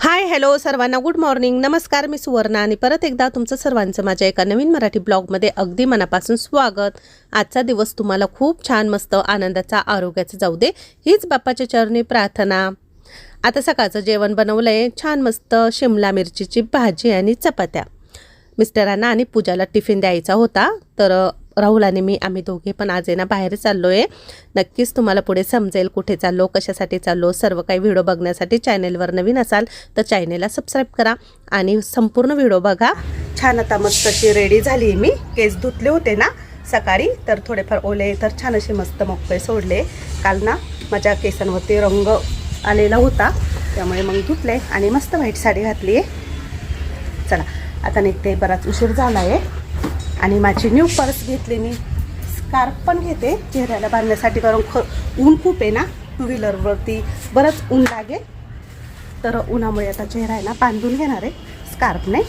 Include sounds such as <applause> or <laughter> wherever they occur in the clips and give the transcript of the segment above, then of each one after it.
हाय hello सर्वांना good morning नमस्कार मी सुवर्णा आणि परत एकदा तुमचं सर्वांचं माझ्या एका नवीन मराठी ब्लॉगमध्ये अगदी मनापासून स्वागत. आजचा दिवस तुम्हाला खूप छान मस्त आनंदाचा आरोग्याचा जाऊ दे हीच बाप्पाच्या चरणी प्रार्थना. आता सकाळचं जेवण बनवलं आहे छान मस्त शिमला मिरचीची भाजी आणि चपात्या. मिस्टरांना आणि पूजाला टिफिन द्यायचा होता तर राहुल आणि मी आम्ही दोघे पण आज आहे ना बाहेर चाललो आहे नक्कीच तुम्हाला पुढे समजेल कुठे चाललो कशासाठी चाललो सर्व काही व्हिडिओ बघण्यासाठी चॅनेलवर नवीन असाल तर चॅनेलला सबस्क्राईब करा आणि संपूर्ण व्हिडिओ बघा. छान आता मस्त अशी रेडी झाली मी. केस धुतले होते ना सकाळी तर थोडेफार ओले तर छान असे मस्त मोकळे सोडले. काल ना माझ्या केसांवरती रंग आलेला होता त्यामुळे मग धुतले आणि मस्त व्हाईट साडी घातली आहे चला आता निघते बराच उशीर झाला आहे आणि माझी न्यू पर्स घेतली मी. स्कार्फ पण घेते चेहऱ्याला बांधण्यासाठी कारण ख ऊन खूप आहे ना टू व्हीलरवरती बरंच ऊन लागेल. तर उन्हामुळे आता चेहरा आहे ना बांधून घेणार आहे. स्कार्फने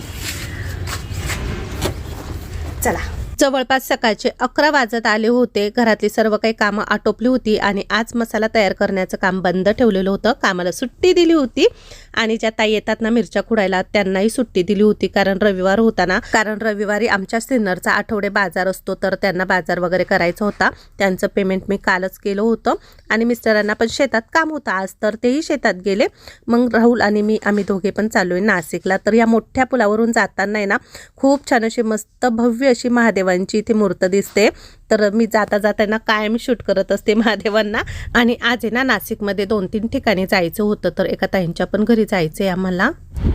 चला. जवळपास सकाळचे अकरा वाजत आले होते. घरातली सर्व काही कामं आटोपली होती आणि आज मसाला तयार करण्याचं काम बंद ठेवलेलं होतं. कामाला सुट्टी दिली होती आणि ज्या ताई येतात ना मिरच्या खुडायला त्यांनाही सुट्टी दिली होती. कारण रविवार होता ना कारण रविवारी आमच्या सिन्नरचा आठवडे बाजार असतो तर त्यांना बाजार वगैरे करायचा होता. त्यांचं पेमेंट मी कालच केलं होतं आणि मिस्टरांना पण शेतात काम होतं. आज तर तेही शेतात गेले. मग राहुल आणि मी आम्ही दोघे पण चालू आहे नाशिकला. तर या मोठ्या पुलावरून जाताना आहे ना खूप छान अशी मस्त भव्य अशी महादेवांची इथे मूर्त दिसते. तर मी जाता जाताना कायम शूट करत असते महादेवांना. आणि आज आहे ना नाशिकमध्ये दोन तीन ठिकाणी जायचं होतं तर एका ताईंच्या पण घरी जायचं आहे आम्हाला.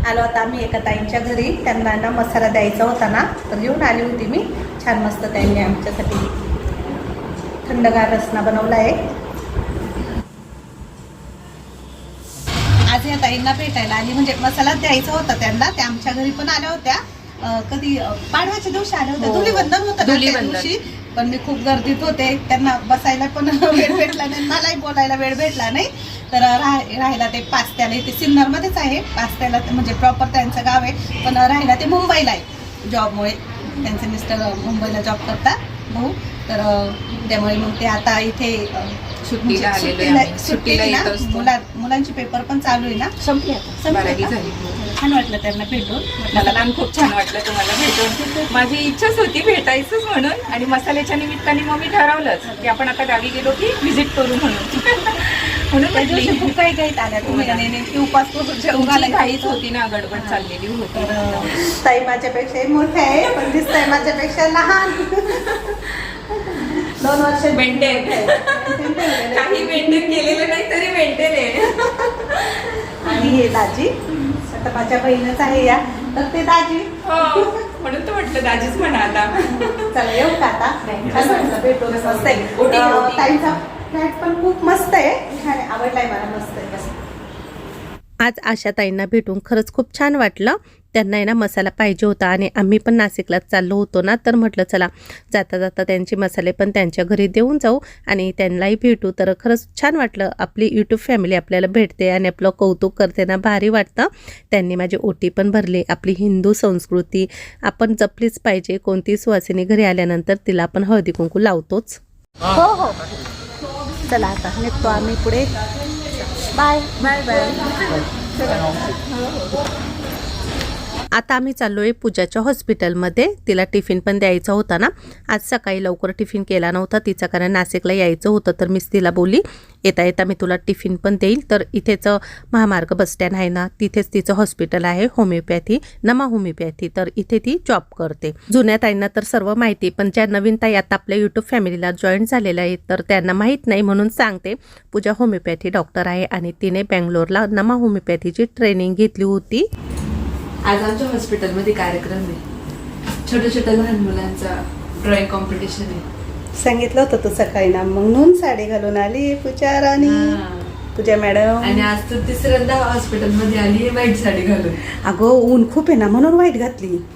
आलो आता आम्ही एका ताईंच्या घरी. त्यांना ना मसाला द्यायचा होता ना तर घेऊन आली होती मी. छान मस्त त्यांनी आमच्यासाठी थंडगार रसना बनवला आहे आज या ताईंना भेटायला आली. म्हणजे मसाला द्यायचा होता त्यांना त्या आमच्या घरी पण आल्या होत्या. कधी पाडव्याच्या दिवशी आल्या होत्या हो. धुलीवंदन होतं ना त्या धुलीवंदन. दिवशी. पण मी खूप गर्दीत होते. त्यांना बसायला पण <laughs> वेळ भेटला नाही. मलाही बोलायला वेळ भेटला नाही. तर राह- राहायला ते पास्त्याला इथे सिन्नरमध्येच आहे. पास्त्याला ते म्हणजे प्रॉपर त्यांचं गाव आहे. पण राहायला ते मुंबईला आहे. जॉबमुळे त्यांचे मिस्टर मुंबईला जॉब करतात भाऊ. तर अं, त्यामुळे मग ते आता इथे अं, सुट्टीला म्हणजे आलेलो आहे सुट्टीला- येत असतो. मुला मुलांची पेपर पण चालू आहे ना? संपली आता. संपली बारावी? झाली. छान वाटलं त्यांना भेटून. मला पण खूप छान वाटलं तुम्हाला भेटून. माझी इच्छाच होती भेटायचंच म्हणून आणि मसाल्याच्या निमित्ताने मग मी ठरवलंच की आपण आता गावी गेलो की व्हिजिट करू म्हणून. <laughs> म्हणून त्या दिवशी खूप काही काही आल्या तुम्ही. हो नेमकी उपास घालायचं घाईच होतं. ना गडबड चाललेली होती. ताई माझ्यापेक्षा मोठे आहे पण दिसताय माझ्यापेक्षा लहान. दोन वर्ष मेंटेन. काही मेंटेन केलेलं नाही तरी मेंटेन आहे. आणि हे दाजी आता माझ्या बहीणच आहे या. तर ते दाजी. हो म्हणून तर म्हटलं दाजीच म्हणा आता. चला येऊ का आता. छान वाटलं भेटून. मस्त आहे. ताईचा फ्लॅट पण खूप मस्त आहे. छान आवडलाय मला मस्त आहे. मस्त आज आशा ताईंना भेटून खरंच खूप छान वाटलं. त्यांना आहे ना मसाला पाहिजे होता आणि आम्ही पण नाशिकलाच चाललो होतो ना तर म्हटलं चला जाता जाता त्यांचे मसाले पण त्यांच्या घरी देऊन जाऊ आणि त्यांनाही भेटू. तर खरंच छान वाटलं. आपली यूट्यूब फॅमिली आपल्याला भेटते आणि आपलं कौतुक करते ना भारी वाटतं. त्यांनी माझी ओटी पण भरली. आपली हिंदू संस्कृती आपण जपलीच पाहिजे. कोणती सुवासिनी घरी आल्यानंतर तिला आपण हळदी कुंकू लावतोच. हो हो. चला आता निघतो आम्ही पुढे. बाय बाय बाय आता आम्ही चाललो आहे पूजाच्या हॉस्पिटलमध्ये. तिला टिफिन पण द्यायचा होता ना. आज सकाळी लवकर टिफिन केला नव्हता. तिचा कारण नाशिकला यायचं होतं तर मीच तिला बोलली येता येता मी तुला टिफिन पण देईल. तर इथेच महामार्ग बसस्टँड आहे ना तिथेच तिचं हॉस्पिटल आहे होमिओपॅथी नमा होमिओपॅथी. तर इथे ती जॉब करते. जुन्या ताईंना तर सर्व माहिती पण ज्या नवीन ताई आता आपल्या यूट्यूब फॅमिलीला जॉईन झालेल्या आहेत तर त्यांना माहीत नाही म्हणून सांगते पूजा होमिओपॅथी डॉक्टर आहे आणि तिने बँगलोरला नमा होमिओपॅथीची ट्रेनिंग घेतली होती. आज आमच्या हॉस्पिटलमध्ये कार्यक्रम आहे. छोट्या छोट्या लहान मुलांचा ड्रॉइंग कॉम्पिटिशन आहे. सांगितलं होतं तू सकाळी ना म्हणून साडी घालून आली पूजा राणी. हा. पूजा मॅडम. आणि आज तू तिसऱ्यांदा हॉस्पिटलमध्ये आली आहे व्हाईट साडी घालून. अगं ऊन खूप आहे ना म्हणून वाईट घातली.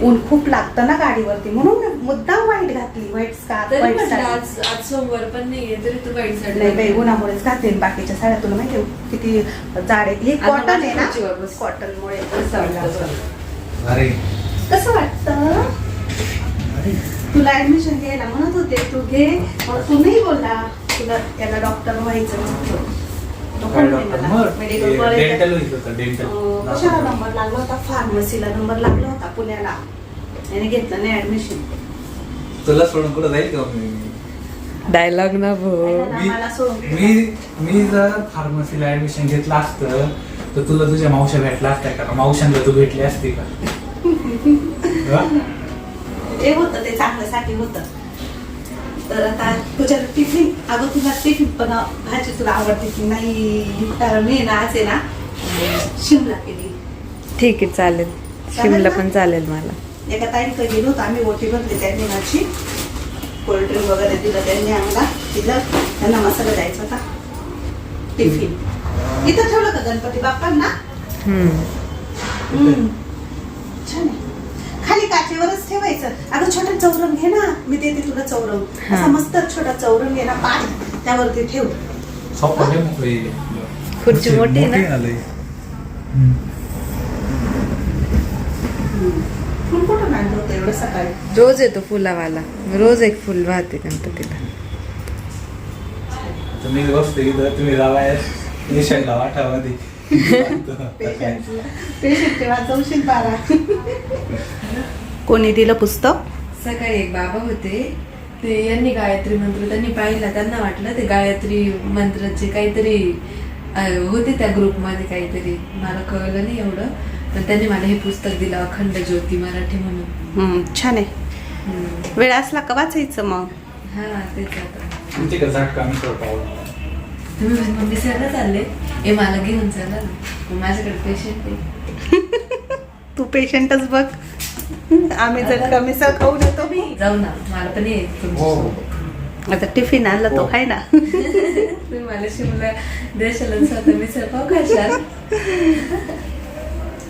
ऊन खूप लागतं ना गाडीवरती. म्हणून मुद्दाम वाईट घातली. वाईट वाईट आज आज सोमवार पण नाहीये तरी तू व्हाईट साडी नाही बाई. उन्हामुळेच घातली बाकीच्या साड्या तुला माहिती किती जाड. आहे हे कॉटन आहे ना बस. कॉटनमुळे कसं वाटतं? अरे. कसं वाटतं? तुला ऍडमिशन घ्यायला म्हणत होते. तू घे. मग तू नाही बोलला. तुला त्याला डॉक्टर व्हायचं काय डॉक्टर मग डेंटल होता डेंटल कशाला नंबर लागला होता? फार्मसीला नंबर लागला होता पुण्याला. त्याने घेतलं नाही ऍडमिशन तुला सोडून कुठं जाईल का मी? डायलॉग ना भाऊ. मला सोडून गेला. मी मी जर फार्मसीला ऍडमिशन घेतलं असतं तर तुला तुझ्या मावशा भेटला असत्या का? मावशांना तू भेटली असती का? <laughs> हा? ते होतं ते चांगल्यासाठी होतं. तर आता तुझ्या टिफिन अगं तुला टिफिन पण भाजी तुला आवडते की नाही कारण मी ना आज आहे ना शिमला केली. ठीक आहे चालेल. शिमला पण चालेल मला. एका ताईकडे गेलो होतो आम्ही ओटी भरली त्यांनी माझी. कोल्ड्रिंक वगैरे दिलं त्यांनी आम्हाला दिलं. त्यांना मसाला द्यायचा होता. टिफिन इथं ठेवलं का गणपती बाप्पांना? हम्म. हम्म. छान आहे. काचेवरच ठेवायचं. अगं छोटा चौरंग घे ना. मी देते तुला चौरंग. असा मस्त छोटा चौरंग घे ना पाठ त्यावरती ठेव. खुर्ची मोठी ना? फुल कुठून आणलं होतं एवढं सकाळी? रोज येतो फुलावाला. रोज एक फुल वाहते गणपतीला. तुम्ही इथं तुम्ही जावाय पेशंटला वाटामध्ये पेशंट वाचवशील बारा. कोणी दिलं पुस्तक? सकाळी एक बाबा होते. ते यांनी गायत्री मंत्र त्यांनी पाहिला. त्यांना वाटलं ते गायत्री मंत्राचे काहीतरी अं, होते त्या ग्रुपमध्ये काहीतरी. मला कळलं नाही एवढं. पण त्यांनी मला हे पुस्तक दिलं अखंड ज्योती मराठी म्हणून. हम्म, छान आहे. हम्म. वेळ असला का वाचायचं मग? हा तेच आता. तुम्ही मम्मी सरला चालले? हे मला घेऊन चला ना. मग माझ्याकडे पेशंट आहे. <laughs> तू पेशंटच बघ. आम्ही जर कमी सर खाऊ देतो मी जाऊ ना मला पण ये हो तुमच्यासोबत. आता टिफिन आणला तो हो. खाय ना. तुम्ही मला शिमला देशाला स्वतः मी सरपाव खाशाल.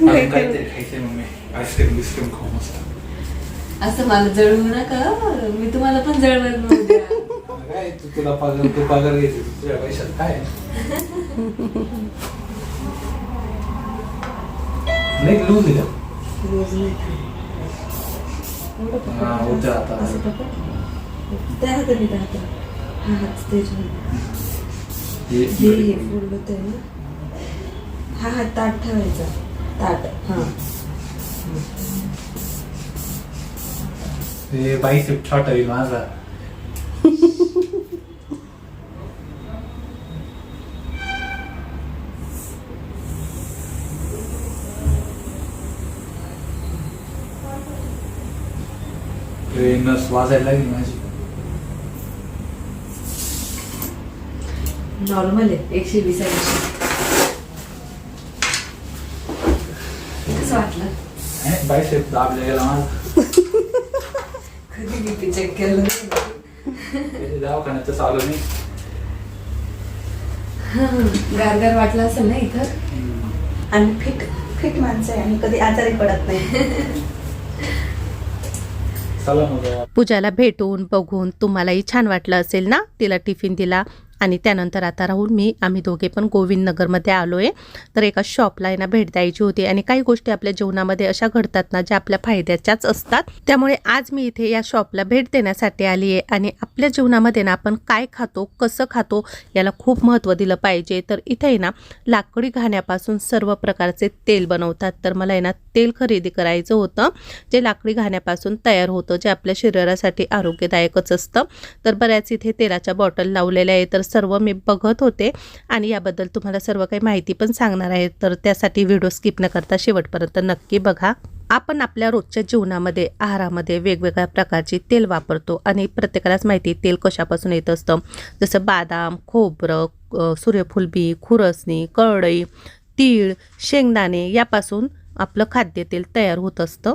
अजून काहीतरी खायचंय मम्मी. आईस्क्रीम बिस्क्रीम खाऊ मस्त. असं मला जळवू नका मी तुम्हाला पण जळवेल मग उद्या. काय तू तुला पगार तू पगार घेते तुझ्या पैशात काय? <laughs> नाही लूज दिलं हा उद्या आता असं टाका. त्या हाताने त्या हाताने. हा हात स्टेजवर. हे- हे हे फुल होतंय ना. हा हात ताट ठेवायचा ताट हा ते बाईसेप छोटा होईल माझा वाजायला लागली माझी. नॉर्मल आहे एकशे वीस ऐंशी कसं वाटलं? बाईसेप दाबला गेला माझा. कधी बीपी चेक केलं ते दवाखान्यात तर चालू नाही. गार गार वाटलं असेल ना इथं? आम्ही फिट फिट माणसं आहे आम्ही कधी आजारी पडत नाही. <laughs> पूजाला भेटून बघून तुम्हालाही छान वाटलं असेल ना? तिला टिफिन दिला. आणि त्यानंतर आता राहून मी आम्ही दोघे पण गोविंद नगरमध्ये आलो आहे तर एका शॉपला आहे ना भेट द्यायची होती. आणि काही गोष्टी आपल्या जीवनामध्ये अशा घडतात ना ज्या आपल्या फायद्याच्याच असतात. त्यामुळे आज मी इथे या शॉपला भेट देण्यासाठी आली आहे. आणि आपल्या जीवनामध्ये ना आपण काय खातो कसं खातो याला खूप महत्त्व दिलं पाहिजे. तर इथे आहे ना लाकडी घाण्यापासून सर्व प्रकारचे तेल बनवतात. तर मला आहे ना तेल खरेदी करायचं होतं जे लाकडी घाण्यापासून तयार होतं जे आपल्या शरीरासाठी आरोग्यदायकच असतं. तर बऱ्याच इथे तेलाच्या बॉटल लावलेल्या आहे तर सर्व मी बघत होते आणि याबद्दल तुम्हाला सर्व काही माहिती पण सांगणार आहे. तर त्यासाठी व्हिडिओ स्किप न करता शेवटपर्यंत नक्की बघा. आपण आपल्या रोजच्या जीवनामध्ये आहारामध्ये वेगवेगळ्या प्रकारची तेल वापरतो आणि प्रत्येकालाच माहिती तेल कशापासून येत असतं. जसं बादाम खोबरं सूर्यफुलबी खुरसणी करडई तीळ शेंगदाणे यापासून आपलं खाद्यतेल तयार होत असतं.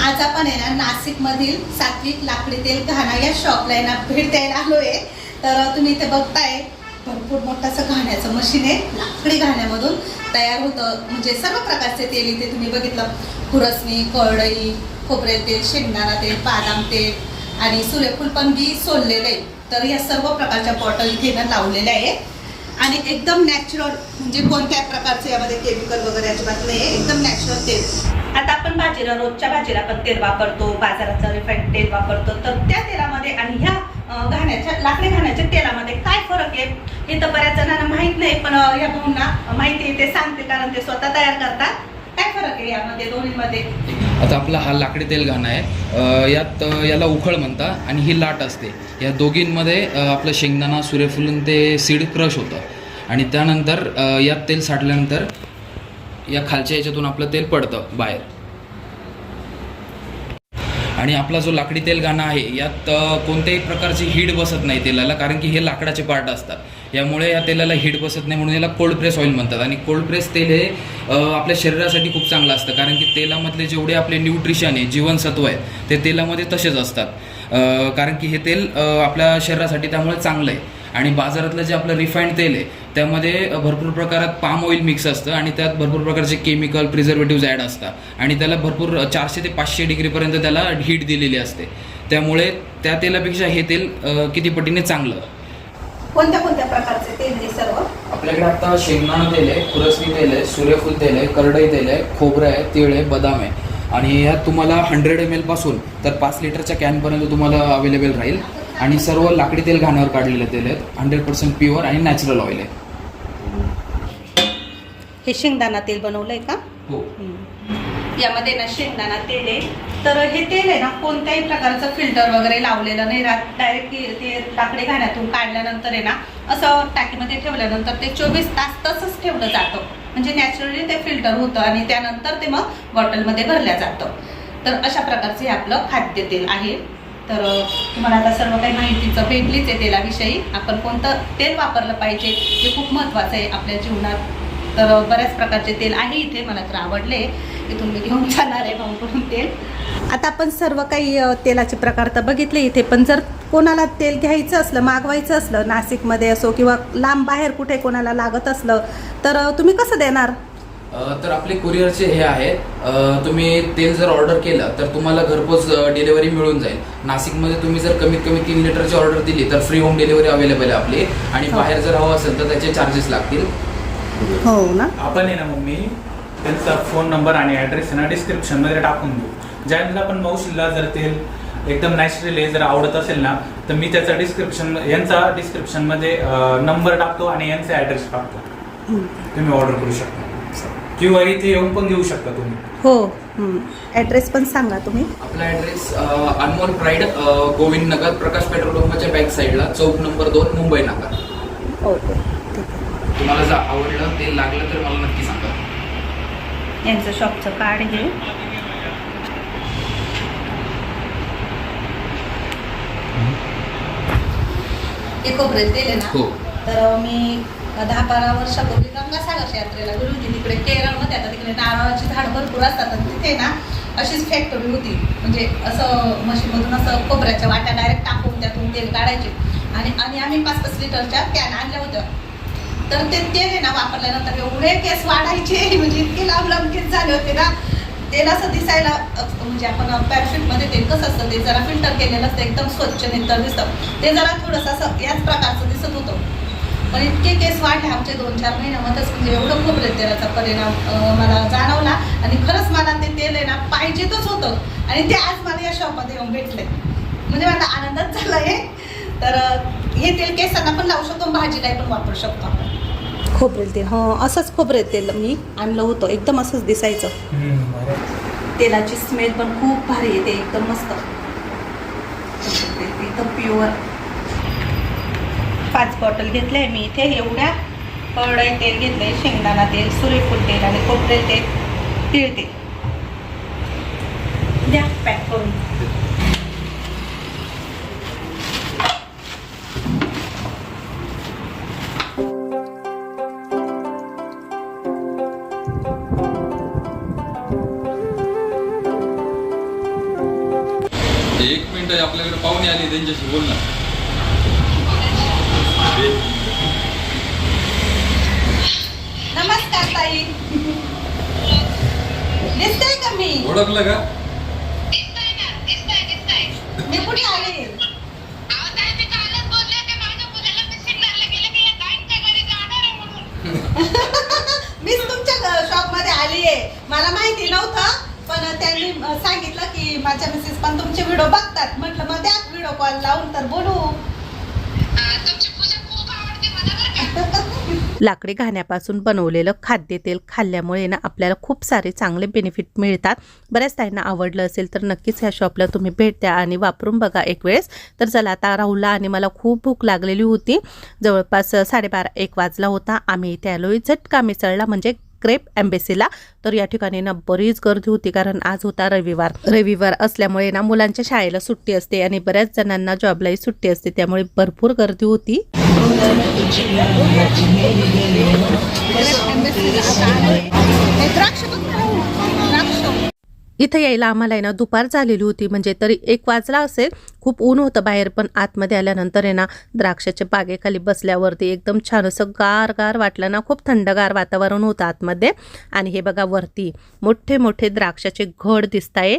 आज आपण आहे ना नाशिक मधील सात्विक लाकडी तेल घाणा या शॉपला आहे ना भेट द्यायला आलोय. तर तुम्ही इथे बघताय भरपूर मोठं असं घाण्याचं मशीन आहे लाकडी घाण्यामधून तयार होतं. म्हणजे सर्व प्रकारचे तेल इथे तुम्ही बघितलं. खुरसणी करडई खोबरे तेल शेंगदाणा तेल बादाम तेल आणि सूर्यफूल पण बी सोललेलं आहे. तर या सर्व प्रकारच्या बॉटल इथे ना लावलेल्या आहे. आणि एकदम नॅचरल म्हणजे कोणत्या प्रकारचे यामध्ये केमिकल वगैरे अजिबात नाही आहे एकदम नॅचरल तेल. आता आपण भाजीला रोजच्या भाजीला पण तेल वापरतो बाजाराचं रिफाईंड तेल वापरतो. तर त्या तेलामध्ये आणि ह्या घाण्याच्या लाकडी घाण्याच्या तेलामध्ये काय फरक आहे हे तर बऱ्याच जणांना माहीत नाही पण या भाऊंना माहिती आहे ते सांगते कारण ते स्वतः तयार करतात. काय फरक आहे यामध्ये दोन्हीमध्ये? आता आपला हा लाकडी तेल घाणा आहे. यात याला उखळ म्हणतात आणि ही लाट असते. या दोघींमध्ये आपलं शेंगदाणा सूर्यफुलून ते सीड क्रश होतं. आणि त्यानंतर यात तेल साठल्यानंतर या खालच्या याच्यातून आपलं तेल पडतं बाहेर. आणि आपला जो लाकडी तेल गाणं आहे यात कोणत्याही प्रकारची हीड बसत नाही तेलाला कारण की हे लाकडाचे पार्ट असतात. यामुळे या तेलाला हीट बसत नाही म्हणून याला कोल्ड प्रेस ऑइल म्हणतात. आणि कोल्ड प्रेस तेल हे आपल्या शरीरासाठी खूप चांगलं असतं कारण की तेलामधले जेवढे आपले न्यूट्रिशन आहे जीवनसत्व आहे ते तेलामध्ये तसेच असतात. कारण की हे तेल आपल्या शरीरासाठी त्यामुळे चांगलं आहे. आणि बाजारातलं जे आपलं रिफाईंड तेल आहे त्यामध्ये भरपूर प्रकारात पाम ऑइल मिक्स असतं आणि त्यात भरपूर प्रकारचे केमिकल प्रिझर्वेटिव्ह ॲड असतात. आणि त्याला भरपूर चारशे ते पाचशे डिग्रीपर्यंत त्याला हीट दिलेली असते. त्यामुळे त्या तेलापेक्षा हे तेल किती पटीने चांगलं? कोणत्या कोणत्या प्रकारचे तेल हे सर्व? आपल्याकडे आता शेंगदाणा तेल आहे खुरसणी तेल आहे सूर्यफूल तेल आहे करडई तेल आहे खोबरं आहे तीळ आहे बदाम आहे. आणि यात तुम्हाला हंड्रेड एम एलपासून तर पाच लिटरच्या कॅनपर्यंत तुम्हाला अवेलेबल राहील. आणि सर्व लाकडी तेल घाण्यावर काढलेलं तेल आहेत हंड्रेड पर्सेंट प्युअर आणि नॅचरल ऑइल आहे. हे शेंगदाणा तेल बनवलंय का? हो. यामध्ये ना शेंगदाणा तेल आहे. तर हे तेल आहे ना कोणत्याही प्रकारचं फिल्टर वगैरे लावलेलं नाही राहत. डायरेक्ट ते लाकडी घाण्यातून काढल्यानंतर आहे ना असं टाकीमध्ये ठेवल्यानंतर ते चोवीस तास तसंच ठेवलं जातं. म्हणजे नॅचरली ते फिल्टर होतं आणि त्यानंतर ते मग बॉटलमध्ये भरल्या जातं. तर अशा प्रकारचे हे आपलं खाद्य तेल आहे. तर तुम्हाला आता सर्व काही माहितीचं भेटलीच आहे तेलाविषयी. आपण कोणतं तेल वापरलं पाहिजे हे खूप महत्त्वाचं आहे आपल्या जीवनात. तर बऱ्याच प्रकारचे तेल आहे इथे मला तर आवडले. इथून मी घेऊन जाणार आहे भाऊकडून तेल. आता आपण सर्व काही तेलाचे प्रकार तर बघितले इथे पण जर कोणाला तेल घ्यायचं असलं मागवायचं असलं नाशिकमध्ये असो किंवा लांब बाहेर कुठे कोणाला लागत असलं तर तुम्ही कसं देणार? तर आपले कुरिअरचे हे आहे तुम्ही तेल जर ऑर्डर केलं तर तुम्हाला घरपोच डिलिव्हरी मिळून जाईल. नाशिकमध्ये तुम्ही जर कमीत कमी तीन लिटरची ऑर्डर दिली तर फ्री होम डिलिव्हरी अवेलेबल आहे आपली. आणि बाहेर जर हवं असेल तर त्याचे चार्जेस लागतील. हो ना. आपण आहे ना मम्मी त्यांचा फोन नंबर आणि ॲड्रेस आहे ना डिस्क्रिप्शनमध्ये टाकून देऊ. ज्यांना पण मावशीला जर तेल एकदम नॅचरली जर आवडत असेल ना तर मी त्याचा डिस्क्रिप्शन यांचा डिस्क्रिप्शनमध्ये नंबर टाकतो आणि यांचा ॲड्रेस टाकतो. तुम्ही ऑर्डर करू शकता. किंवा इथे येऊन पण घेऊ शकता तुम्ही. हो ॲड्रेस पण सांगा तुम्ही. आपला address Anmol pride Govind Nagar Prakash petrol पंपाच्या बॅक साईडला चौक नंबर दोन मुंबई नाका. ओके ठीक आहे. तुम्हाला जर आवडलं तेल लागलं तर मला नक्की सांगा. यांचं शॉपचं कार्ड हे हे खोबरे तेल आहे ना हो. तर मी दहा बारा वर्षापूर्वी गंगासागर यात्रेला गेली होती तिकडे केरळमध्ये आता तिकडे नारळाची झाडं भरपूर असतात आणि तिथे ना अशीच फॅक्टरी होती. म्हणजे असं मशीनमधून असं खोबऱ्याच्या वाट्या डायरेक्ट टाकून त्यातून तेल काढायचे. आणि आणि आम्ही पाच पाच लिटरच्या कॅन आणल्या होत्या. तर ते तेल आहे ना वापरल्यानंतर एवढे केस वाढायचे म्हणजे इतके लांब लांब केस झाले होते ना. तेल असं दिसायला म्हणजे आपण पॅराशूटमध्ये तेल कसं असतं ते जरा फिल्टर केलेलं असतं एकदम स्वच्छ नितर दिसतं. ते जरा थोडंसं असं याच प्रकारचं दिसत होतं. पण इतके केस वाढले आमचे दोन चार महिन्यामध्येच म्हणजे एवढं खोबरे तेलाचा परिणाम मला जाणवला. आणि खरंच मला ते तेल आहे ना पाहिजेतच होतं. आणि ते आज मला या शॉपमध्ये येऊन भेटले म्हणजे मला आनंदच झाला आहे तर हे तेल केसांना पण लावू शकतो भाजीला पण वापरू शकतो आपण. खोबरेल तेल हो असंच खोबरेल तेल मी आणलं होतं. एकदम असंच दिसायचं. तेलाची स्मेल पण खूप भारी येते एकदम मस्त. एकदम प्युअर पाच बॉटल घेतले मी इथे एवढ्या करडई तेल घेतले शेंगदाणा तेल सूर्यफूल तेल आणि खोबरेल तेल. तीळ तेल. द्या पॅक करून. एक मिनिट आपल्याकडे पाहुणे आले त्यांच्याशी बोलणार ना नमस्कार ताई दिसतंय का मी ओळखलं का? मी मीच तुमच्या शॉपमध्ये आली आहे मला माहिती नव्हतं पण त्यांनी सांगितलं की माझ्या मिसेस पण तुमचे व्हिडिओ बघतात. म्हटलं मग द्या व्हिडिओ कॉल लावून तर बोलू. लाकडी घाण्यापासून बनवलेलं खाद्यतेल खाल्ल्यामुळे ना आपल्याला खूप सारे चांगले बेनिफिट मिळतात. बऱ्याच ताईंना आवडलं असेल तर नक्कीच ह्या शॉपला तुम्ही भेट द्या आणि वापरून बघा एक वेळेस. तर चला आता राहुलला आणि मला खूप भूक लागलेली होती. जवळपास साडेबारा एक वाजला होता. आम्ही इथे आलोय झटका मिसळला म्हणजे क्रेप एम्बेसीला तर या ठिकाणी ना बरीच गर्दी होती कारण आज होता रविवार. रविवार असल्यामुळे ना मुलांच्या शाळेला सुट्टी असते आणि बऱ्याच जणांना जॉबलाही सुट्टी असते त्यामुळे भरपूर गर्दी होती. इथे इथं यायला आम्हाला आहे ना दुपार झालेली होती म्हणजे तरी एक वाजला असेल. खूप ऊन होतं बाहेर पण आतमध्ये आल्यानंतर आहे ना द्राक्षाच्या बागेखाली बसल्यावरती एकदम छान असं गार गार वाटलं ना खूप थंडगार वातावरण होतं आतमध्ये. आणि हे बघा वरती मोठे मोठे द्राक्षाचे घड दिसत आहे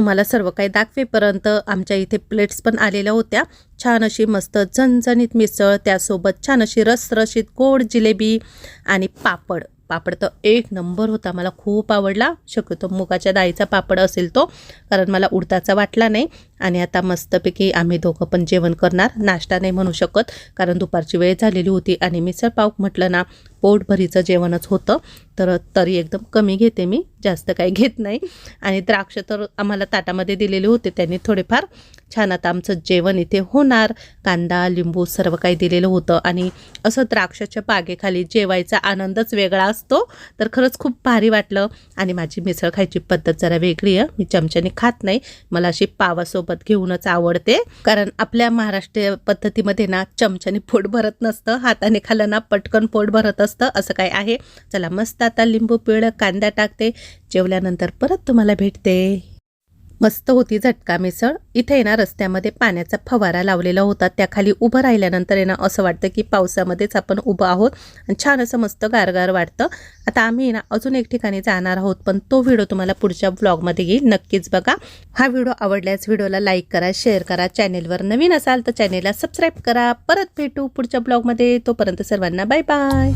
तुम्हाला सर्व काही दाखवेपर्यंत आमच्या इथे प्लेट्स पण आलेल्या होत्या. छान अशी मस्त झणझणीत मिसळ त्यासोबत छान अशी रसरशीत गोड जिलेबी आणि पापड. पापड तर एक नंबर होता. मला खूप आवडला. शक्यतो मुगाच्या डाळीचा पापड असेल तो कारण मला उडताचा वाटला नाही. आणि आता मस्तपैकी आम्ही दोघं पण जेवण करणार. नाश्ता नाही म्हणू शकत कारण दुपारची वेळ झालेली होती आणि मिसळ पाव म्हटलं ना पोटभरीचं जेवणच होतं. तर तरी एकदम कमी घेते मी जास्त काही घेत नाही. आणि द्राक्ष तर आम्हाला ताटामध्ये दिलेले होते त्यांनी थोडेफार. छान आता आमचं जेवण इथे होणार. कांदा लिंबू सर्व काही दिलेलं होतं. आणि असं द्राक्षाच्या बागेखाली जेवायचा आनंदच वेगळा असतो. तर खरंच खूप भारी वाटलं. आणि माझी मिसळ खायची पद्धत जरा वेगळी आहे. मी चमच्याने खात नाही. मला अशी पावासोबत घेऊनच आवडते. कारण आपल्या महाराष्ट्रीय पद्धतीमध्ये ना चमच्याने पोट भरत नसतं हाताने खाल्लं ना पटकन पोट भरत असतं असं काय आहे. चला मस्त आता लिंबू पिळं कांदा टाकते. जेवल्यानंतर परत तुम्हाला भेटते. मस्त होती झटका मिसळ. इथे आहे ना रस्त्यामध्ये पाण्याचा फवारा लावलेला होता. त्याखाली उभं राहिल्यानंतर आहे ना असं वाटतं की पावसामध्येच आपण उभं आहोत. आणि छान असं मस्त गारगार वाटतं. आता आम्ही आहे ना अजून एक ठिकाणी जाणार आहोत पण तो व्हिडिओ तुम्हाला पुढच्या ब्लॉगमध्ये येईल. नक्कीच बघा. हा व्हिडिओ आवडल्यास व्हिडिओला लाईक करा शेअर करा. चॅनेलवर नवीन असाल तर चॅनेलला सबस्क्राईब करा. परत भेटू पुढच्या ब्लॉगमध्ये तोपर्यंत सर्वांना बाय बाय